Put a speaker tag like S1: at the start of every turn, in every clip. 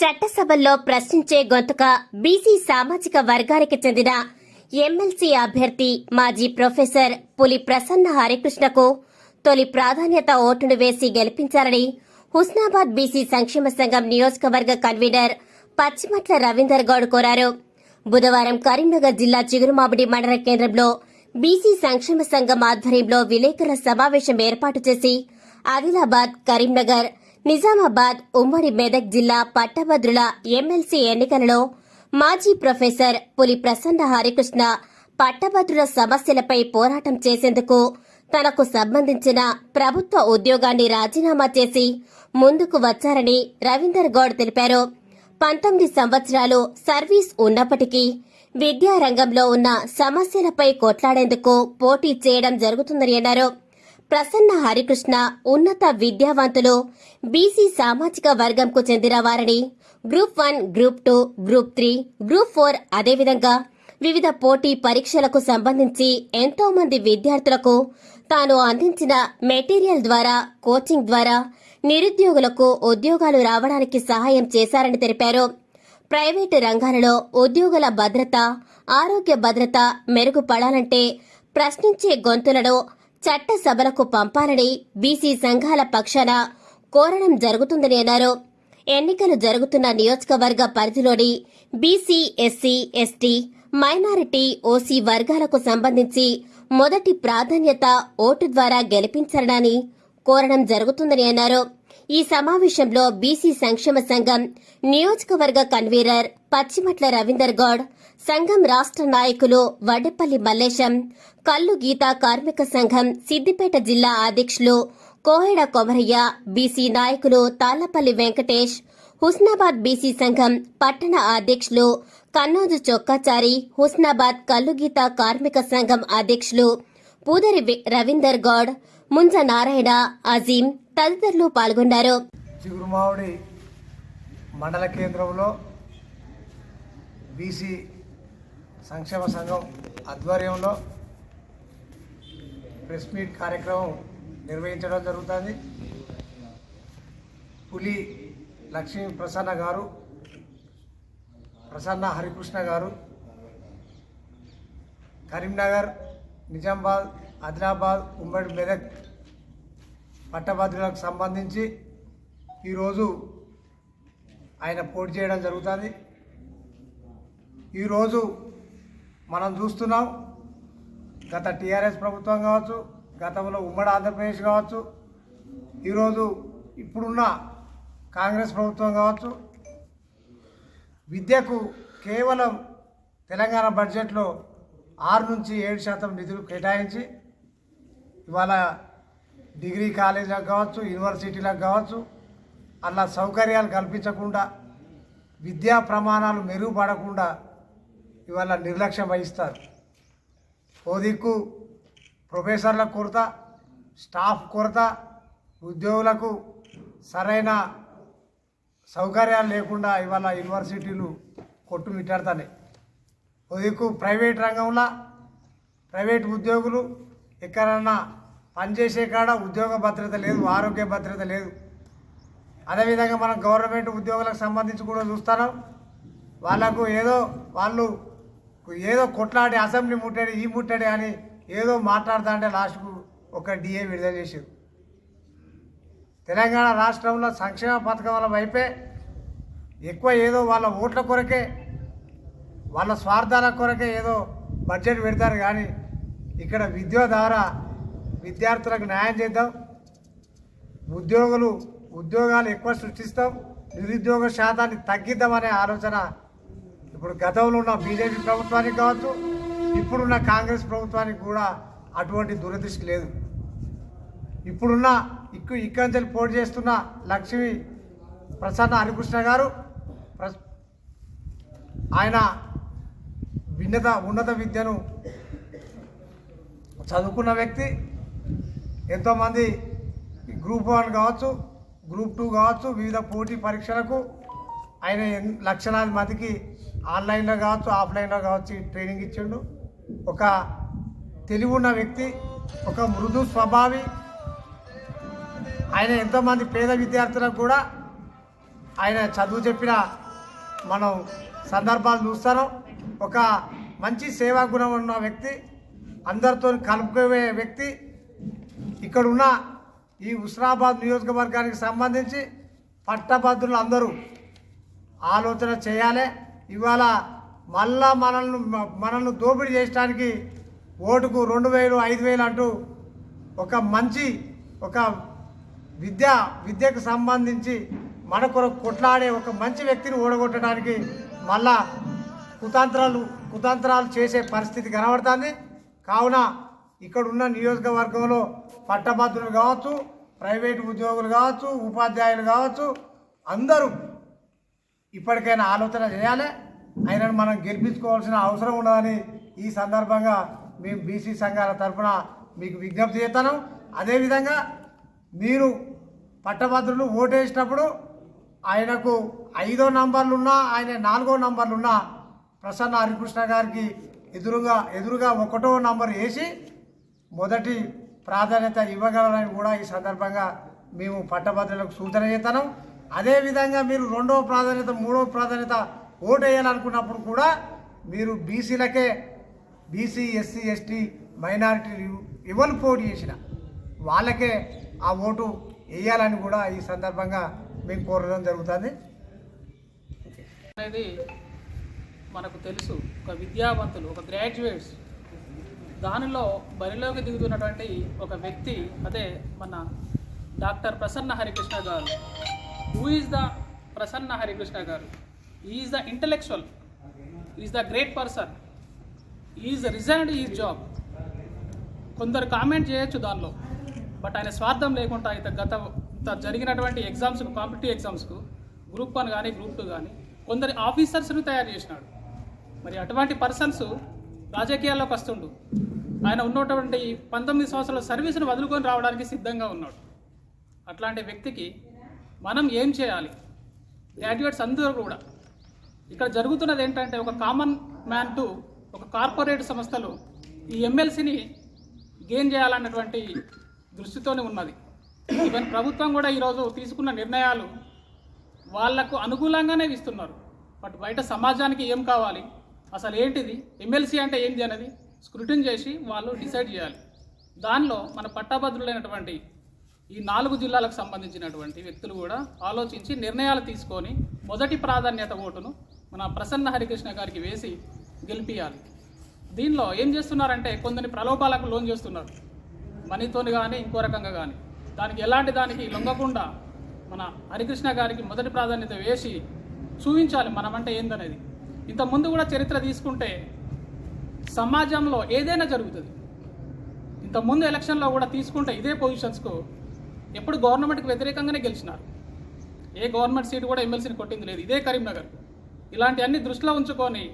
S1: చట్టసభల్లో ప్రశ్నించే గొంతుక బీసీ సామాజిక వర్గానికి చెందిన ఎమ్మెల్సీ అభ్యర్థి మాజీ ప్రొఫెసర్ పులి ప్రసన్న హరికృష్ణకు తొలి ప్రాధాన్యత ఓటును వేసి గెలిపించాలని హుస్నాబాద్ బీసీ సంక్షేమ సంఘం నియోజకవర్గ కన్వీనర్ పచ్చిమట్ల రవీందర్ గౌడ్ కోరారు. బుధవారం కరీంనగర్ జిల్లా చిగురుమామిడి మండల కేంద్రంలో బీసీ సంక్షేమ సంఘం ఆధ్వర్యంలో విలేకరుల సమావేశం ఏర్పాటు చేసి ఆదిలాబాద్ కరీంనగర్ నిజామాబాద్ ఉమ్మడి మెదక్ జిల్లా పట్టభద్రుల ఎమ్మెల్సీ ఎన్నికలలో మాజీ ప్రొఫెసర్ పులి ప్రసన్న హరికృష్ణ పట్టభద్రుల సమస్యలపై పోరాటం చేసేందుకు తనకు సంబంధించిన ప్రభుత్వ ఉద్యోగాన్ని రాజీనామా చేసి ముందుకు వచ్చారని రవీందర్ గౌడ్ తెలిపారు. పంతొమ్మిది సంవత్సరాలు సర్వీస్ ఉన్నప్పటికీ విద్యారంగంలో ఉన్న సమస్యలపై కొట్లాడేందుకు పోటీ చేయడం జరుగుతుందని అన్నారు. ప్రసన్న హరికృష్ణ ఉన్నత విద్యావంతులు బీసీ సామాజిక వర్గంకు చెందిన వారని group one group two group three group four అదేవిధంగా వివిధ పోటీ పరీక్షలకు సంబంధించి ఎంతో మంది విద్యార్థులకు తాను అందించిన మెటీరియల్ ద్వారా కోచింగ్ ద్వారా నిరుద్యోగులకు ఉద్యోగాలు రావడానికి సహాయం చేశారని తెలిపారు. ప్రైవేటు రంగాలలో ఉద్యోగుల భద్రత ఆరోగ్య భద్రత మెరుగుపడాలంటే ప్రశ్నించే గొంతులను చట్టసభలకు పంపాలని బీసీ సంఘాల పక్షాన కోరడం జరుగుతుందని అన్నారు. ఎన్నికలు జరుగుతున్న నియోజకవర్గ పరిధిలోని BC SC ST minority OC వర్గాలకు సంబంధించి మొదటి ప్రాధాన్యత ఓటు ద్వారా గెలిపించాలని కోరడం జరుగుతుందని అన్నారు. ఈ సమావేశంలో బీసీ సంక్షేమ సంఘం నియోజకవర్గ కన్వీనర్ పచ్చిమట్ల రవీందర్ గౌడ్ సంఘం రాష్ట్ర నాయకులు వడపల్లి మల్లేశం కల్లు గీత కార్మిక సంఘం సిద్దిపేట జిల్లా అధ్యక్షులు కోహెడ కొమరయ్య బీసీ నాయకులు తాళ్ళపల్లి వెంకటేష్ హుస్నాబాద్ బీసీ సంఘం పట్టణ అధ్యక్షులు కన్నోజు చొక్కాచారి హుస్నాబాద్ కల్లుగీత కార్మిక సంఘం అధ్యక్షులు పూదరి రవీందర్ గౌడ్ ముంజ నారాయణ అజీం తదితరులు పాల్గొన్నారు.
S2: మండల కేంద్రంలో బీసీ సంక్షేమ సంఘం ఆధ్వర్యంలో ప్రెస్ మీట్ కార్యక్రమం నిర్వహించడం జరుగుతుంది. పులి లక్ష్మీ ప్రసన్న గారు ప్రసన్న హరికృష్ణ గారు కరీంనగర్ నిజామాబాద్ ఆదిలాబాద్ ఉమ్మడి మెదక్ పట్టభద్రులకు సంబంధించి ఈరోజు ఆయన పోటీ చేయడం జరుగుతుంది. ఈరోజు మనం చూస్తున్నాం గత టీఆర్ఎస్ ప్రభుత్వం కావచ్చు గతంలో ఉమ్మడి ఆంధ్రప్రదేశ్ కావచ్చు ఈరోజు ఇప్పుడున్న కాంగ్రెస్ ప్రభుత్వం కావచ్చు విద్యకు కేవలం తెలంగాణ బడ్జెట్లో ఆరు నుంచి ఏడు శాతం నిధులు కేటాయించి ఇవాళ డిగ్రీ కాలేజీలకు కావచ్చు యూనివర్సిటీలకు కావచ్చు అలా సౌకర్యాలు కల్పించకుండా విద్యా ప్రమాణాలు మెరుగుపడకుండా ఇవాళ నిర్లక్ష్యం వహిస్తారు. ఓ దిక్కు ప్రొఫెసర్ల కొరత స్టాఫ్ కొరత ఉద్యోగులకు సరైన సౌకర్యాలు లేకుండా ఇవాళ యూనివర్సిటీలు కొట్టుమిట్టాడుతున్నాయి ఓ దిక్కు ప్రైవేట్ రంగంలో ప్రైవేట్ ఉద్యోగులు ఎక్కడన్నా పనిచేసే కాడ ఉద్యోగ భద్రత లేదు ఆరోగ్య భద్రత లేదు. అదేవిధంగా మనం గవర్నమెంట్ ఉద్యోగులకు సంబంధించి కూడా చూస్తున్నాం. వాళ్ళకు ఏదో వాళ్ళు ఏదో కొట్లాడి అసెంబ్లీ ముట్టాడు ఈ ముట్టాడు అని ఏదో మాట్లాడుతా అంటే లాస్ట్కు ఒక డిఏ విడుదల చేసారు తెలంగాణ రాష్ట్రంలో సంక్షేమ పథకాల వైపే ఎక్కువ ఏదో వాళ్ళ ఓట్ల కొరకే వాళ్ళ స్వార్థాల కొరకే ఏదో బడ్జెట్ పెడతారు కానీ ఇక్కడ విద్య ద్వారా విద్యార్థులకు న్యాయం చేద్దాం. ఉద్యోగులు ఉద్యోగాలు ఎక్కువ సృష్టిస్తాం. నిరుద్యోగ శాతాన్ని తగ్గిద్దామనే ఆలోచన ఇప్పుడు గతంలో ఉన్న బీజేపీ ప్రభుత్వానికి కావచ్చు ఇప్పుడున్న కాంగ్రెస్ ప్రభుత్వానికి కూడా అటువంటి దురదృష్టి లేదు. ఇప్పుడున్న ఇక్కు ఇక్కడి నుంచి పోటీ చేస్తున్న లక్ష్మి ప్రసన్న హరికృష్ణ గారు ఆయన భిన్నత ఉన్నత విద్యను చదువుకున్న వ్యక్తి ఎంతోమంది గ్రూప్ వన్ కావచ్చు గ్రూప్ టూ కావచ్చు వివిధ పోటీ పరీక్షలకు ఆయన ఎన్- లక్షలాది మందికి ఆన్లైన్లో కావచ్చు ఆఫ్లైన్లో కావచ్చు ట్రైనింగ్ ఇచ్చిండు. ఒక తెలివి ఉన్న వ్యక్తి ఒక మృదు స్వభావి. ఆయన ఎంతోమంది పేద విద్యార్థులకు కూడా ఆయన చదువు చెప్పిన మనం సందర్భాలు చూస్తాను. ఒక మంచి సేవా గుణం ఉన్న వ్యక్తి అందరితో కలుపుకునే వ్యక్తి. ఇక్కడున్న ఈ హుస్నాబాద్ నియోజకవర్గానికి సంబంధించి పట్టభద్రులు అందరూ ఆలోచన చేయాలి. ఇవాళ మళ్ళా మనల్ని మనల్ని దోపిడీ చేయడానికి ఓటుకు రెండు వేలు ఐదు వేలు అంటూ ఒక మంచి ఒక విద్య విద్యకు సంబంధించి మన కొరకు కొట్లాడే ఒక మంచి వ్యక్తిని ఓడగొట్టడానికి మళ్ళా కుతంత్రాలు కుతంత్రాలు చేసే పరిస్థితి కనబడుతుంది. కావున ఇక్కడ ఉన్న నియోజకవర్గంలో పట్టభద్రులు కావచ్చు ప్రైవేటు ఉద్యోగులు కావచ్చు ఉపాధ్యాయులు కావచ్చు అందరూ ఇప్పటికైనా ఆలోచన చేయాలి. ఆయనను మనం గెలిపించుకోవాల్సిన అవసరం ఉన్నదని ఈ సందర్భంగా మేము బీసీ సంఘాల తరఫున మీకు విజ్ఞప్తి చేస్తాను. అదేవిధంగా మీరు పట్టభద్రులు ఓటేసినప్పుడు ఆయనకు ఐదో నంబర్లున్నా ఆయన నాలుగో నంబర్లున్నా ప్రసన్న హరికృష్ణ గారికి ఎదురుగా ఎదురుగా ఒకటో నంబర్ వేసి మొదటి ప్రాధాన్యత ఇవ్వగలరని కూడా ఈ సందర్భంగా మేము పట్టభద్రులకు సూచన చేస్తాను. అదేవిధంగా మీరు రెండవ ప్రాధాన్యత మూడవ ప్రాధాన్యత ఓటు వేయాలనుకున్నప్పుడు కూడా మీరు బీసీలకే బీసీ ఎస్సీ ఎస్టీ మైనారిటీ ఎవరు పోటీ చేసిన వాళ్ళకే ఆ ఓటు వేయాలని కూడా ఈ సందర్భంగా మేము కోరడం జరుగుతుంది.
S3: అనేది మనకు తెలుసు. ఒక విద్యావంతులు ఒక గ్రాడ్యుయేట్స్ దానిలో బరిలోకి దిగుతున్నటువంటి ఒక వ్యక్తి అదే మన డాక్టర్ ప్రసన్న హరికృష్ణ గారు. Who is the Prasanna Harikrishna గారు is the intellectual is the great person is resigned is job కొందరు కామెంట్ చేయొచ్చు దానిలో. బట్ ఆయన స్వార్థం లేకుండా ఇంత గత ఇంత జరిగినటువంటి ఎగ్జామ్స్కు కాంపిటేటివ్ ఎగ్జామ్స్కు గ్రూప్ వన్ కానీ గ్రూప్ టూ కానీ కొందరు ఆఫీసర్స్ను తయారు చేసినాడు. మరి అటువంటి పర్సన్స్ రాజకీయాల్లోకి వస్తుండు. ఆయన ఉన్నటువంటి పంతొమ్మిది సంవత్సరాల సర్వీసును వదులుకొని రావడానికి సిద్ధంగా ఉన్నాడు. అట్లాంటి వ్యక్తికి మనం ఏం చేయాలి? గ్రాడ్యుయేట్స్ అందరూ కూడా. ఇక్కడ జరుగుతున్నది ఏంటంటే ఒక కామన్ మ్యాన్ టు ఒక కార్పొరేట్ సంస్థలు ఈ ఎమ్మెల్సీని గెయిన్ చేయాలన్నటువంటి దృష్టితోనే ఉన్నది. ఈవెన్ ప్రభుత్వం కూడా ఈరోజు తీసుకున్న నిర్ణయాలు వాళ్ళకు అనుకూలంగానే ఇస్తున్నారు. బట్ బయట సమాజానికి ఏం కావాలి? అసలు ఏంటిది? ఎమ్మెల్సీ అంటే ఏంటి అనేది స్క్రూటిన్ చేసి వాళ్ళు డిసైడ్ చేయాలి. దానిలో మన పట్టభద్రులైనటువంటి ఈ నాలుగు జిల్లాలకు సంబంధించినటువంటి వ్యక్తులు కూడా ఆలోచించి నిర్ణయాలు తీసుకొని మొదటి ప్రాధాన్యత ఓటును మన ప్రసన్న హరికృష్ణ గారికి వేసి గెలిపియాలి. దీనిలో ఏం చేస్తున్నారంటే కొందరిని ప్రలోభాలకు లోన్ చేస్తున్నారు. మనీతోని కానీ ఇంకో రకంగా కానీ దానికి ఎలాంటి దానికి లొంగకుండా మన హరికృష్ణ గారికి మొదటి ప్రాధాన్యత వేసి చూపించాలి మనమంటే ఏందనేది. ఇంత ముందు కూడా చరిత్ర తీసుకుంటే సమాజంలో ఏదైనా జరుగుతుంది. ఇంత ముందు ఎలక్షన్లో కూడా తీసుకుంటే ఇదే పొజిషన్స్కు ఎప్పుడు గవర్నమెంట్కి వ్యతిరేకంగానే గెలిచినారు. ఏ గవర్నమెంట్ సీట్ కూడా ఎమ్మెల్సీని కొట్టింది లేదు. ఇదే కరీంనగర్. ఇలాంటి అన్ని దృష్టిలో ఉంచుకొని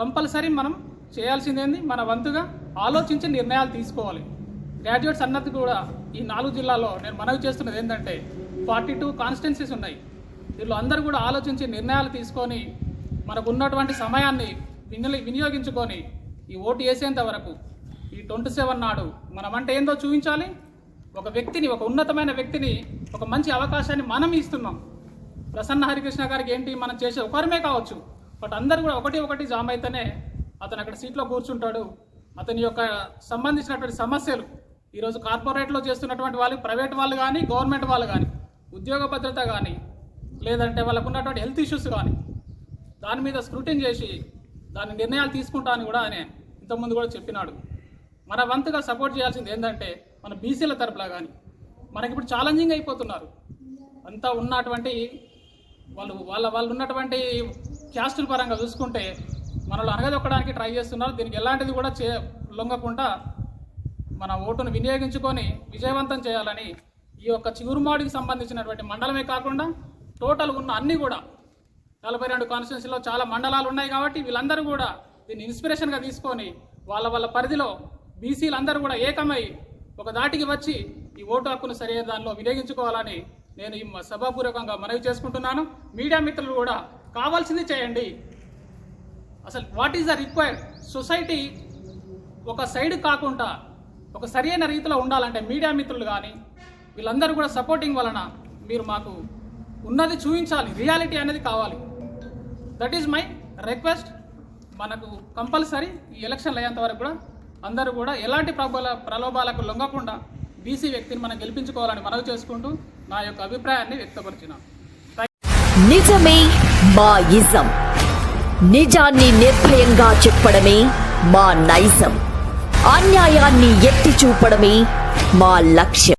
S3: కంపల్సరీ మనం చేయాల్సిందేంది? మన వంతుగా ఆలోచించి నిర్ణయాలు తీసుకోవాలి. గ్రాడ్యుయేట్స్ అన్నది కూడా ఈ నాలుగు జిల్లాలో నేను మనవి చేస్తున్నది ఏంటంటే ఫార్టీ టూ కాన్స్టిట్యున్సీస్ ఉన్నాయి. వీళ్ళు అందరూ కూడా ఆలోచించి నిర్ణయాలు తీసుకొని మనకు ఉన్నటువంటి సమయాన్ని వినియోగి వినియోగించుకొని ఈ ఓటు వేసేంత వరకు ఈ ట్వంటీ సెవెన్ నాడు మనమంటే ఏందో చూపించాలి? ఒక వ్యక్తిని ఒక ఉన్నతమైన వ్యక్తిని ఒక మంచి అవకాశాన్ని మనం ఇస్తున్నాం. ప్రసన్న హరికృష్ణ గారికి ఏంటి మనం చేసే ఒకరమే కావచ్చు. బట్ అందరు కూడా ఒకటి ఒకటి జామ్ అయితేనే అతను అక్కడ సీట్లో కూర్చుంటాడు. అతని యొక్క సంబంధించినటువంటి సమస్యలు ఈరోజు కార్పొరేట్లో చేస్తున్నటువంటి వాళ్ళు ప్రైవేట్ వాళ్ళు కానీ గవర్నమెంట్ వాళ్ళు కానీ ఉద్యోగ భద్రత కానీ లేదంటే వాళ్ళకు ఉన్నటువంటి హెల్త్ ఇష్యూస్ కానీ దాని మీద స్క్రూటింగ్ చేసి దాని నిర్ణయాలు తీసుకుంటా అని కూడా ఆయన ఇంతకుముందు కూడా చెప్పినాడు. మన వంతుగా సపోర్ట్ చేయాల్సింది ఏంటంటే మన బీసీల తరపులా కానీ మనకి ఇప్పుడు ఛాలెంజింగ్ అయిపోతున్నారు. అంతా ఉన్నటువంటి వాళ్ళు వాళ్ళ వాళ్ళు ఉన్నటువంటి క్యాస్టుల పరంగా చూసుకుంటే మనలో అనగదొక్కడానికి ట్రై చేస్తున్నారు. దీనికి ఎలాంటిది కూడా చే లొంగకుండా మన ఓటును వినియోగించుకొని విజయవంతం చేయాలని ఈ యొక్క చిగురుమాడికి సంబంధించినటువంటి మండలమే కాకుండా టోటల్ ఉన్న అన్నీ కూడా నలభై రెండు కాన్స్టిట్యున్సీలో చాలా మండలాలు ఉన్నాయి కాబట్టి వీళ్ళందరూ కూడా దీన్ని ఇన్స్పిరేషన్గా తీసుకొని వాళ్ళ వాళ్ళ పరిధిలో బీసీలందరూ కూడా ఏకమై ఒక దాటికి వచ్చి ఈ ఓటు హక్కును సరైన దానిలో వినియోగించుకోవాలని నేను ఈ సభాపూర్వకంగా మనవి చేసుకుంటున్నాను. మీడియా మిత్రులు కూడా కావాల్సింది చేయండి. అసలు what is the required society ఒక సైడ్ కాకుండా ఒక సరైన రీతిలో ఉండాలంటే మీడియా మిత్రులు కానీ వీళ్ళందరూ కూడా సపోర్టింగ్ వలన మీరు మాకు ఉన్నది చూపించాలి. రియాలిటీ అనేది కావాలి. దట్ ఈజ్ మై రిక్వెస్ట్ మనకు కంపల్సరీ ఈ ఎలక్షన్లు అయ్యేంత వరకు కూడా అందరూ కూడా ఎలాంటి ప్రబల ప్రలోభాలకు లొంగకుండా బీసీ వ్యక్తిని మనం గెలిపించుకోవాలని మనవి చేసుకుంటూ నా యొక్క అభిప్రాయాన్ని వ్యక్తపరిచినాను.
S4: నిజమే మా ఇజం నిజాన్ని నిర్భయంగా చెప్పడమే మా నైజం. అన్యాయాన్ని ఎత్తి చూపడమే మా లక్ష్యం.